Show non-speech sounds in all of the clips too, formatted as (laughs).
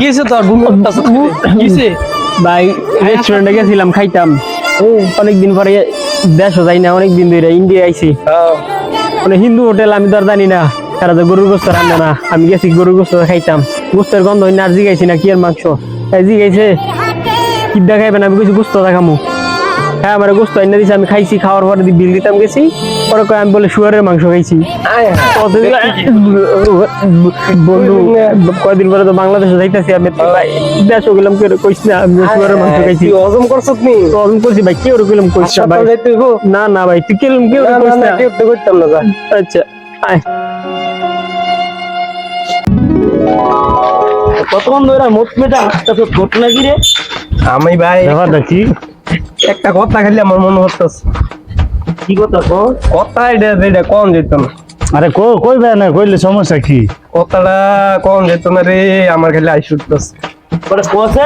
কিসে তোর কিসে ভাই রেস্টুরেন্টে গেছিলাম খাইতাম। অনেকদিন পরে দেশও যাই না অনেকদিন ধরে ইন্ডিয়া আইছি। মানে হিন্দু হোটেল আমি তো আর জানি না তারা তো গরুর গোস্ত রান্না না। আমি গেছি গরুর গোস্ত খাইতাম। গোস্তের গন্ধ হইনা আর জিগাইছি না কি আর মাংস? জিগাইছে কি দেখাইবেন আমি কিছু গোস্ত দেখামু। হ্যাঁ আমার গোস্ত এনে দিছে আমি খাইছি খাওয়ার পরে বিল দিতাম গেছি। পরে কয় আমি বলে শুয়ারের মাংস খাইছি। বন্ধু কয়দিন পরে তো বাংলাদেশে যাইতেছি আমি দেশ গেলাম কেউ কইস না আমি শুয়ারের মাংস খাইছি। তুই হজম করছত নি? তখন করছি ভাই কেউ গেলাম কইস না ভাই? না না ভাই তুই কেলাম কেউ কইস না করতাম না যা। আচ্ছা আয়। কতক্ষণ ধরে মোট মেটা তা ঘটনা কি রে? আমি ভাই কি? একটা কথা খালি আমার মনে হচ্ছে কি কথা কো? কথা এটা এটা কম যেত না। আরে কো কইবে না কইলে সমস্যা কি? কথাটা কম যেত না রে আমার খালি আইস উঠতেছে। পরে কোসে?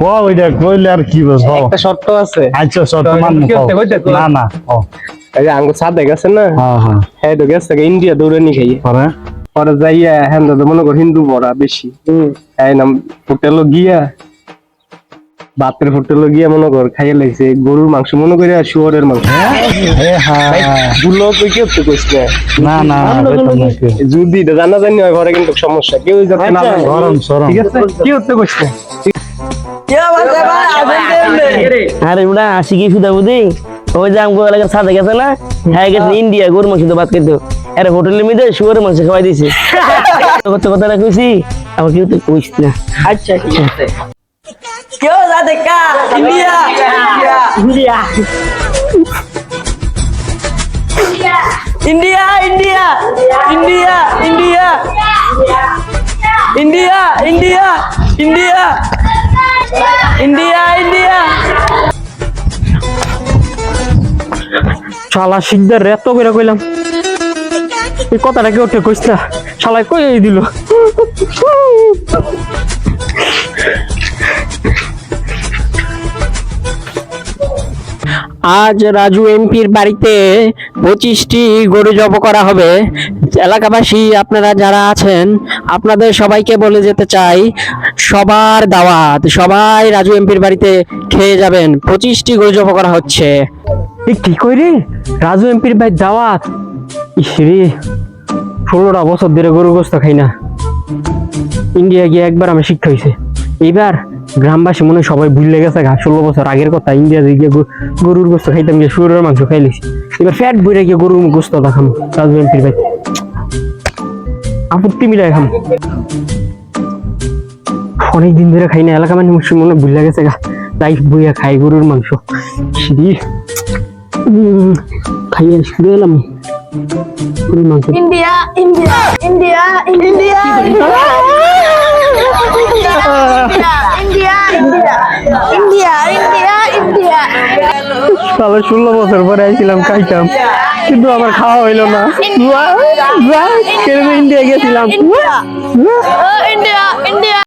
ক ওইটা কইলে আর কি বস একটা শর্ত আছে। আচ্ছা সব তো কি হতে কইতে না না ও এই সাদে গেছে না? হ্যাঁ হ্যাঁ। হ্যাঁ তো গেছে ইন্ডিয়া দৌড়ে নি খাইয়ে পরে? পরে যাইয়া হ্যাঁ দাদা মনে কর হিন্দু পড়া বেশি। এই নাম হোটেলও গিয়া বাপের হোটেলও গিয়া মনে কর খাইয়ে লাগছে গরুর মাংস মনে করে আর শুয়ারের মাংস। গুলো তুই কি হতে কইস না না। যদি জানা জানি হয় ঘরে কিন্তু সমস্যা। কেউ যাতে না গরম সরম ঠিক আছে? কি হতে কইস আরে ওটা আসি কি সুদা বুঝি? ওই যে আমগো এলাকার সাথে গেছে না? হ্যাঁ গেছে ইন্ডিয়া গরু মাংস তো ভাত খেতে আরে হোটেলের মধ্যে শুয়ারের মাংস খাওয়াই (laughs) কত কথা কইছি? আমার কেউ তো কইস না। আচ্ছা ঠিক আছে। কেউ যা দেখা? India. India. India. India India. India India. India India. India. India শালা শিকদার রে এত করে কইলাম। এই কথাটা কেউ ঠিক কইস না। শালা কই দিল। আজ রাজু এমপির বাড়িতে পঁচিশটি গরু জব করা হবে। এলাকাবাসী, আপনারা যারা আছেন, আপনাদের সবাইকে বলে যেতে চাই, সবার দাওয়াত, সবাই রাজু এমপির বাড়িতে খেয়ে যাবেন। পঁচিশটি গরু জব করা হচ্ছে। কি কই রে রাজু এমপির ভাই দাওয়াত? ইসরে ষোলোটা বছর ধরে গরু গোস্ত খাই না। ইন্ডিয়া গিয়ে একবার আমি শিক্ষা হয়েছে এইবার গ্রামবাসী মনে সবাই ভুলে গেছে গা ষোলো বছর আগের কথা ইন্ডিয়া গিয়ে গরুর গোস্ত খাইতাম গিয়ে শুয়োরের মাংস খাইলিছি। এবার ফ্যাট বইরে গিয়ে গরুর গোস্ত দেখাম রাজু এমপির ভাই আপত্তি মিলাই খাম। অনেক দিন ধরে খাই না এলাকা মানে মুসলিম মনে ভুলে গেছে গা। লাইফ বইয়া খাই গরুর মাংস। সিঁড়ি খাইয়ে শুরু এলাম। গরুর মাংস। India, India, India, India, India India India. India আবার ষোলো বছর পরে আইছিলাম খাইতাম। কিন্তু আমার খাওয়া হইল না। ইন্ডিয়া গেছিলাম? India India.